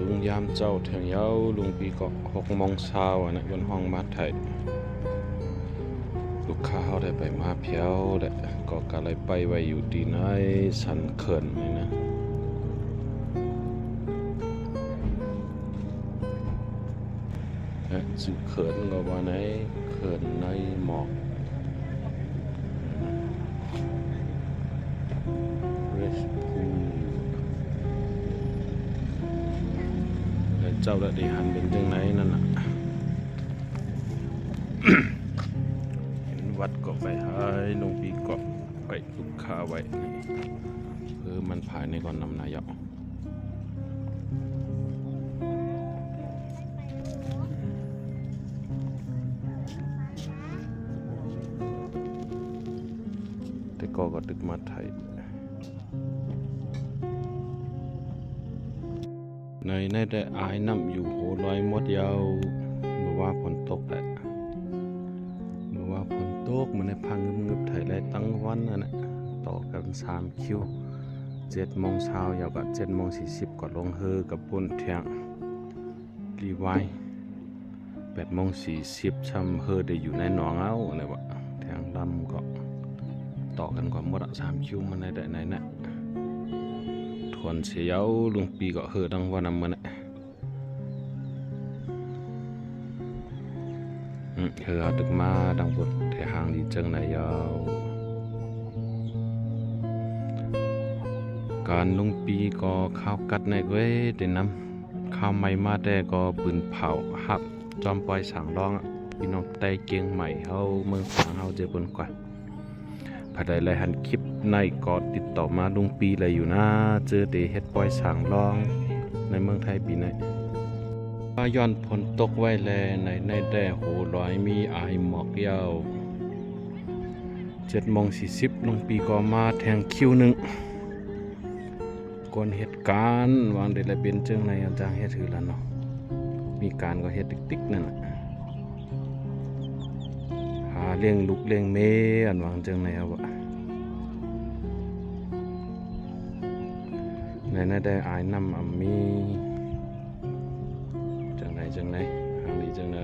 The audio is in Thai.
ถึงยามเจ้าแถงเย้าลุงปีก็หกโมงเช้าอะนะบนห้องมาไทยลูกค้าเขาได้ไปมาเพียวแหละก็กะเลยไปไว้อยู่ดีในสันเขินนี่นะเอ๊ะสิเขินก็ว่าไหนเขินในหมอก เจ้าละดีหันเป็นจังไหนนั่นน่ะเห็นวัดก็ไปให้หลวงปีก็ไปลูกค้าไว้เพื่อมันภายในก่อนนำนายกแต่ก็ก็ดึกมาไทย ในในได้อายน้ำอยู่โหลอยมดยาวเมื่อว่าฝนตกแหละเมื่อว่าฝนตกมันในพังงึบๆไทยเลยตั้งวันน่ะนะต่อกันสามคิวเจ็ดโมงเช้ายาวกับเจ็ดโมงสี่สิบก็ลงเฮอกับปุ่นเทียงรีไวแปดโมงสี่สิบช่ำเฮอได้อยู่ในหนองเอาอะไรวะเทียงลำก็ต่อกันกว่าหมดสามคิวมันได้ได้ไหนนะ ทวนเสียวลุงปีก็เฮอดังว่านำมันน่ะเฮอเอาตึกมาดังบดแต่หางดีจังไหนยาวการลุงปีก็ข้าวกัดในเว้ยเด่นนำข้าวใหม่มาแต่ก็ปืนเผาหักจอมปล่อยสางร้องพี่น้องไต้เกียงใหม่เฮาเมืองฝางเฮาเจอบนกว่า ภายใดไลหันคลิปในก็ติดต่อมาลุงปีเลยอยู่นะเจอเดเฮ็ดปล่อยสางรองในเมืองไทยปีไหนว่าย้อนฝนตกไว้แลในในแด่โหร้อยมีอายหมอกยาวเจ็ดโมงสี่สิบลุงปีก็มาแทงคิวหนึ่งก่อนเหตุการณ์วางเดลเบนเจิงในอาจารย์เฮ็ดถือแล้วเนาะมีการก็เฮ็ดติ๊กๆนั่นน่ะ เลี้ยงลูกเลี้ยงเมอันวางจังไหนเอาวะในนั้นได้อายนำอามีจังไหนจังไหนหางดีจังไหน